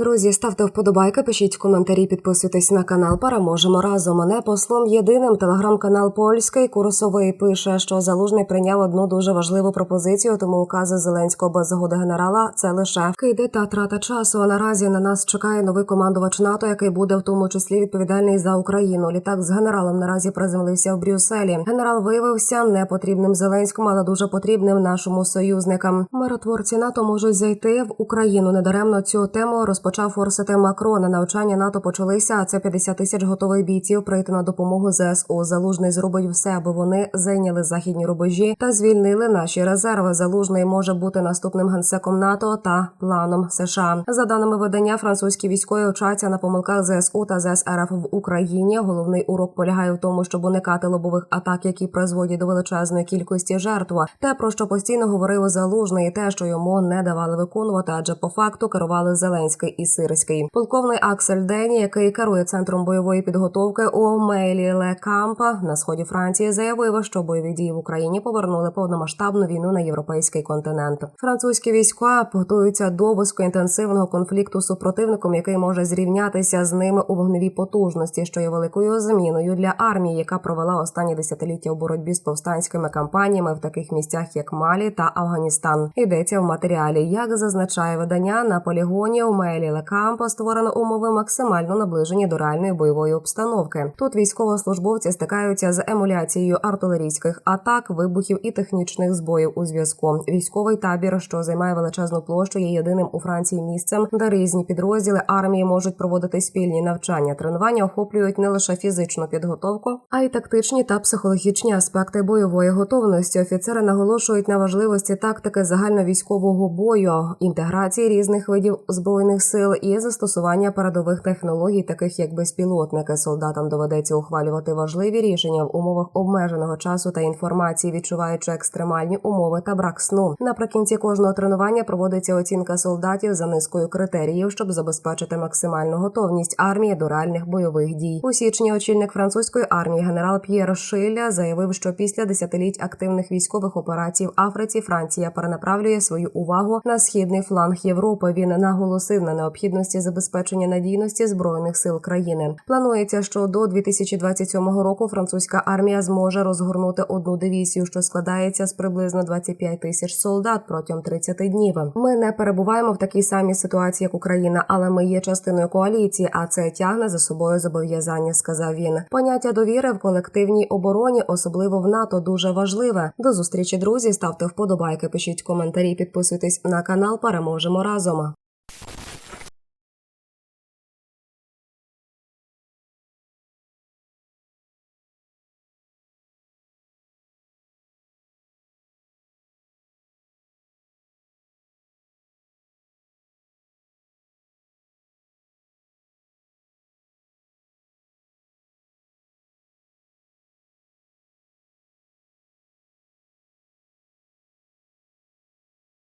Друзі, ставте вподобайки, пишіть коментарі, підписуйтесь на канал. Переможемо разом. Мене послом єдиним телеграм-канал Польський курсовий пише, що залужний прийняв одну дуже важливу пропозицію. Тому укази Зеленського без згоди генерала це лише киди та трата часу. А наразі на нас чекає новий командувач НАТО, який буде в тому числі відповідальний за Україну. Літак з генералом наразі приземлився в Брюсселі. Генерал виявився непотрібним Зеленському, але дуже потрібним нашому союзникам. Миротворці НАТО можуть зайти в Україну. Недаремно цю тему розпочав форсити Макрона. Навчання НАТО почалися. А це 50 тисяч готових бійців прийти на допомогу ЗСУ. Залужний зробить все, аби вони зайняли західні рубежі та звільнили наші резерви. Залужний може бути наступним генсеком НАТО та планом США. За даними видання, французькі військові вчаться на помилках ЗСУ та ЗСРФ в Україні. Головний урок полягає в тому, щоб уникати лобових атак, які призводять до величезної кількості жертв. Те, про що постійно говорив залужний, і те, що йому не давали виконувати, адже по факту керували Зеленський і Сирський. Полковний Аксель Дені, який керує центром бойової підготовки у Мейлі Ле Кампа на сході Франції, заявив, що бойові дії в Україні повернули повномасштабну війну на європейський континент. Французькі війська готуються до високоінтенсивного конфлікту з супротивником, який може зрівнятися з ними у вогневій потужності, що є великою заміною для армії, яка провела останні десятиліття у боротьбі з повстанськими кампаніями в таких місцях, як Малі та Афганістан. Йдеться в матеріалі, як зазначає видання на полігоні у Мелі Лекампа створено умови максимально наближені до реальної бойової обстановки. Тут військовослужбовці стикаються з емуляцією артилерійських атак, вибухів і технічних збоїв у зв'язку. Військовий табір, що займає величезну площу, є єдиним у Франції місцем, де різні підрозділи армії можуть проводити спільні навчання. Тренування охоплюють не лише фізичну підготовку, а й тактичні та психологічні аспекти бойової готовності. Офіцери наголошують на важливості тактики загальновійськового бою, інтеграції різних видів збройних сил і застосування передових технологій, таких як безпілотники. Солдатам доведеться ухвалювати важливі рішення в умовах обмеженого часу та інформації, відчуваючи екстремальні умови та брак сну. Наприкінці кожного тренування проводиться оцінка солдатів за низкою критеріїв, щоб забезпечити максимальну готовність армії до реальних бойових дій. У січні очільник французької армії генерал П'єр Шилля заявив, що після десятиліть активних військових операцій в Африці Франція перенаправлює свою увагу на східний фланг Європи. Він наголосив на необхідності забезпечення надійності збройних сил країни. Планується, що до 2027 року французька армія зможе розгорнути одну дивізію, що складається з приблизно 25 тисяч солдат протягом 30 днів. Ми не перебуваємо в такій самій ситуації, як Україна, але ми є частиною коаліції, а це тягне за собою зобов'язання. Сказав він. Поняття довіри в колективній обороні, особливо в НАТО, дуже важливе. До зустрічі, друзі. Ставте вподобайки, пишіть коментарі, підписуйтесь на канал. Переможемо разом.